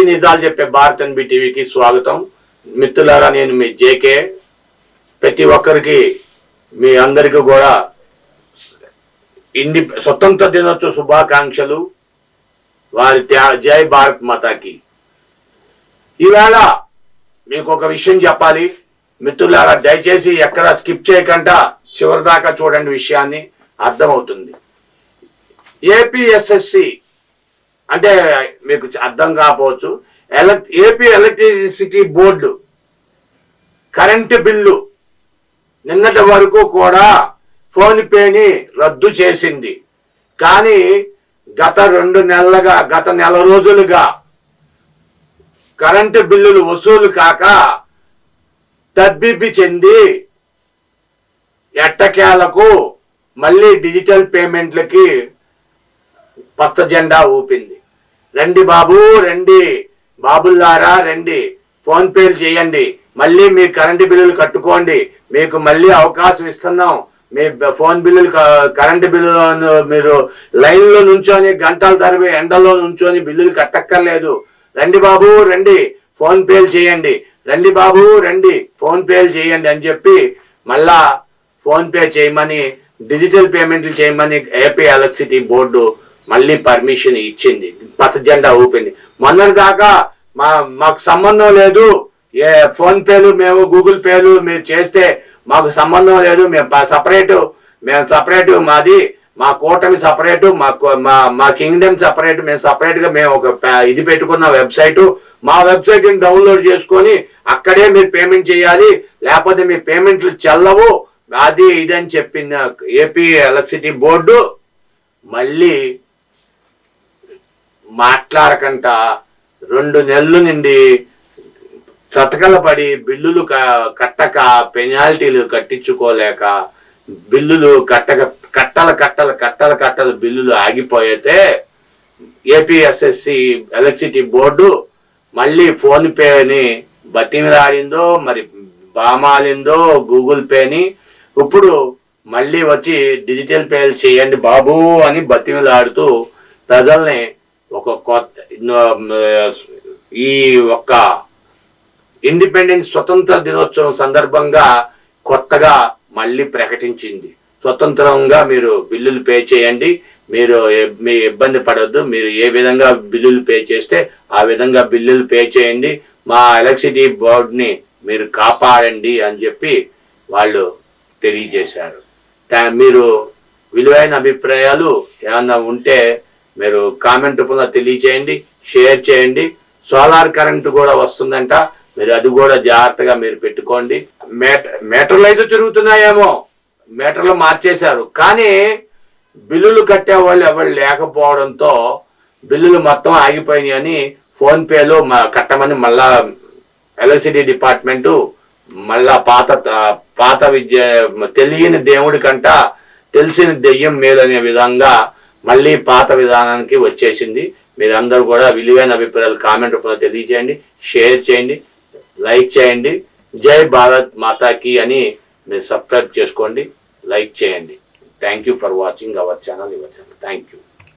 నిజాలు చెప్పే భారత్ ఎన్బి టీవీకి స్వాగతం. మిత్రులారా నేను మీ జేకే. ప్రతి ఒక్కరికి మీ అందరికీ కూడా ఇండి స్వతంత్ర దినోత్సవ శుభాకాంక్షలు. వారి త్యా- జై భారత్ మాతాకి. ఈవేళ మీకు ఒక విషయం చెప్పాలి. మిత్రులారా దయచేసి ఎక్కడ స్కిప్ చేయకుండా చివరిదాకా చూడండి విషయాన్ని. అర్థమవుతుంది. ఏపీఎస్ఎస్సి అంటే మీకు అర్థం కాకపోవచ్చు. ఎలక్ AP electricity board current bill నిన్నటి వరకు కూడా ఫోన్పేని రద్దు చేసింది. కానీ గత రెండు నెలలుగా గత నెల రోజులుగా కరెంటు బిల్లులు వసూలు కాక తబ్బిబ్బి చెంది ఎట్టకేలకు మళ్ళీ డిజిటల్ పేమెంట్లకి పచ్చ జెండా ఊపింది. రండి బాబు రండి. బాబుల్లారా రండి. ఫోన్ పేలు చేయండి. మళ్ళీ మీ కరెంటు బిల్లులు కట్టుకోండి. మీకు మళ్ళీ అవకాశం ఇస్తున్నాం. మీ ఫోన్ బిల్లులు కరెంటు బిల్లులను మీరు లైన్లో నుంచొని గంటల తరబి ఎండలో నుంచొని బిల్లులు కట్టక్కర్లేదు. రండి బాబు రండి. ఫోన్ పేలు చేయండి. రండి బాబు రండి. ఫోన్ పేలు చేయండి అని చెప్పి మళ్ళా ఫోన్ పే చేయమని డిజిటల్ పేమెంట్లు చేయమని ఏపీ ఎలక్ట్రిసిటీ బోర్డు మళ్ళీ పర్మిషన్ ఇచ్చింది. పచ్చ జెండా ఊపింది. మొన్నటి దాకా మా మాకు సంబంధం లేదు. ఏ ఫోన్ పేలు మేము గూగుల్ పేలు మీరు చేస్తే మాకు సంబంధం లేదు. మేము సపరేటు మేము సపరేటు మాది మా కూటమి సపరేటు మా కో- మా మా కింగ్డమ్ సపరేట్ మేము సపరేట్గా మేము ఒక ఇది పెట్టుకున్న వెబ్సైట్. మా వెబ్సైట్ని డౌన్లోడ్ చేసుకొని అక్కడే మీరు పేమెంట్ చేయాలి. లేకపోతే మీ పేమెంట్లు చెల్లవు. అది ఇది అని చెప్పిన ఏపీ ఎలక్ట్రిసిటీ బోర్డు మళ్ళీ మాట్లాడకంట రెండు నెలలు నుండి చతకల పడి బిల్లులు కట్టక పెనాల్టీలు కట్టించుకోలేక బిల్లులు కట్టక కట్టల కట్టల కట్టల కట్టల బిల్లులు ఆగిపోయితే ఏపీఎస్ఎస్సి ఎలక్ట్రిసిటీ బోర్డు మళ్ళీ ఫోన్పేని బతిమిలాడిందో మరి బామాలిందో గూగుల్ పేని ఇప్పుడు మళ్ళీ వచ్చి డిజిటల్ పేలు చేయండి బాబు అని బతిమిలాడుతూ ప్రజల్ని ఒక కొత్త ఈ ఒక్క ఇండిపెండెన్స్ స్వతంత్ర దినోత్సవం సందర్భంగా కొత్తగా మళ్ళీ ప్రకటించింది. స్వతంత్రంగా మీరు బిల్లులు పే చేయండి. మీరు మీ ఇబ్బంది పడద్దు. మీరు ఏ విధంగా బిల్లులు పే చేస్తే ఆ విధంగా బిల్లులు పే చేయండి. మా ఎలక్ట్రిసిటీ బోర్డ్ని మీరు కాపాడండి అని చెప్పి వాళ్ళు తెలియజేశారు. మీరు విలువైన అభిప్రాయాలు ఏమన్నా ఉంటే మీరు కామెంట్ రూపంలో తెలియచేయండి షేర్ చేయండి. సోలార్ కరెంట్ కూడా వస్తుందంట. మీరు అది కూడా జాగ్రత్తగా మీరు పెట్టుకోండి. మేట మీటర్లు అయితే తిరుగుతున్నాయేమో. మీటర్లు మార్చేశారు. కానీ బిల్లులు కట్టే వాళ్ళు ఎవరు లేకపోవడంతో బిల్లులు మొత్తం ఆగిపోయినాయి అని ఫోన్పేలో కట్టమని మళ్ళా ఎలక్ట్రిసిటీ డిపార్ట్మెంటు మళ్ళా పాత పాత విద్య తెలియని దేవుడి కంట తెలిసిన దెయ్యం మేలనే విధంగా మళ్ళీ పాత విధానానికి వచ్చేసింది. మీరందరూ కూడా విలువైన అభిప్రాయాలు కామెంట్ రూపంలో తెలియజేయండి షేర్ చేయండి లైక్ చేయండి. జై భారత్ మాతాకి అని మీరు సబ్స్క్రైబ్ చేసుకోండి లైక్ చేయండి. Thank you for watching our channel your channel thank you